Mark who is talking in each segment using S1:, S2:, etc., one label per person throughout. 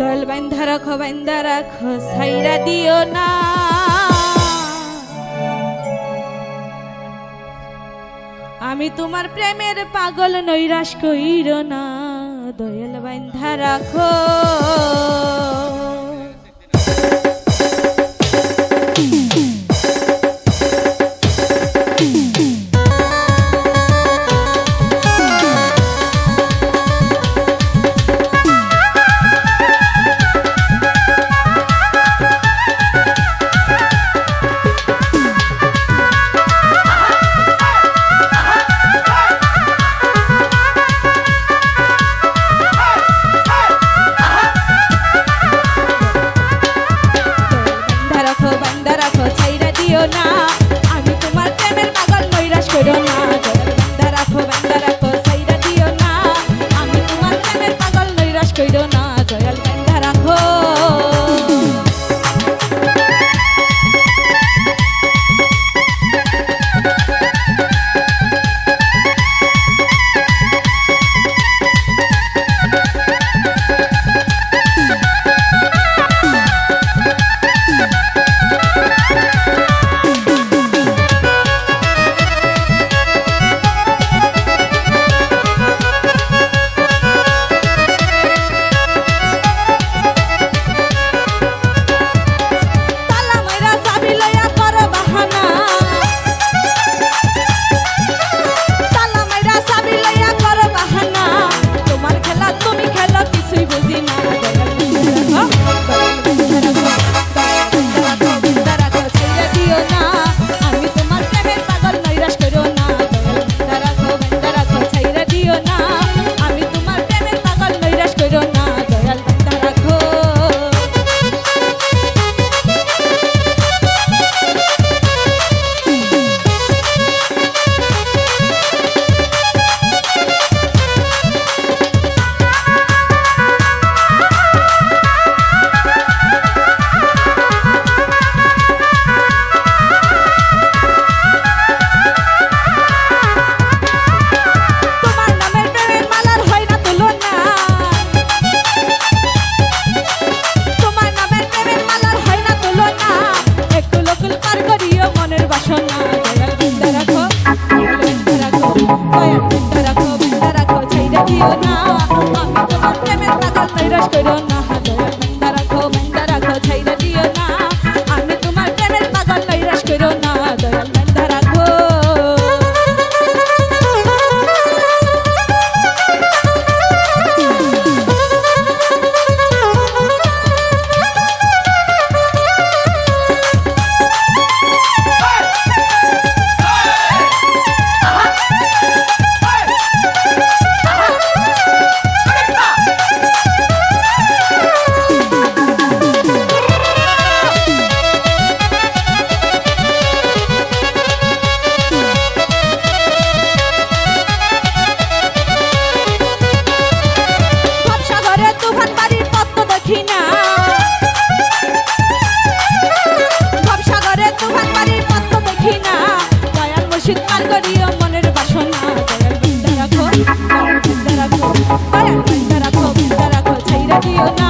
S1: দল বান্ধ রাখ বান্ধ রাখ সাইরা দিও না। আমি তোমার প্রেমের পাগল, নৈরাশ কইর না। দয়াল বাইন্ধা রাখো। না। আমি তোমার প্রেমের পাগল নৈরাশ করো না। বান্দা রাখো বান্দা সাইরা দিও না। আমি তোমার প্রেমের পাগল নৈরাশ করো না। শীতকাল করিও, মনের বাসনা দয়াল রাখো দয়াল রাখো দয়াল বিদ্যা রাখো বিদ্যা রাখো, ছাইরা দিও না।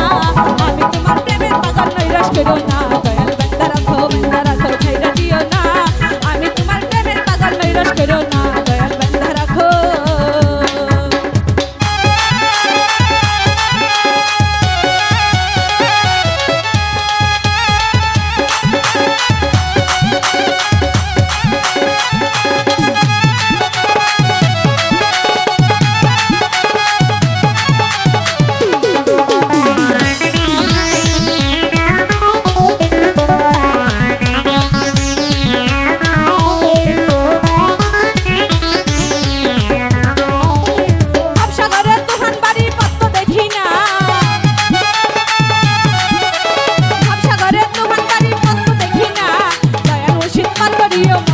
S1: You.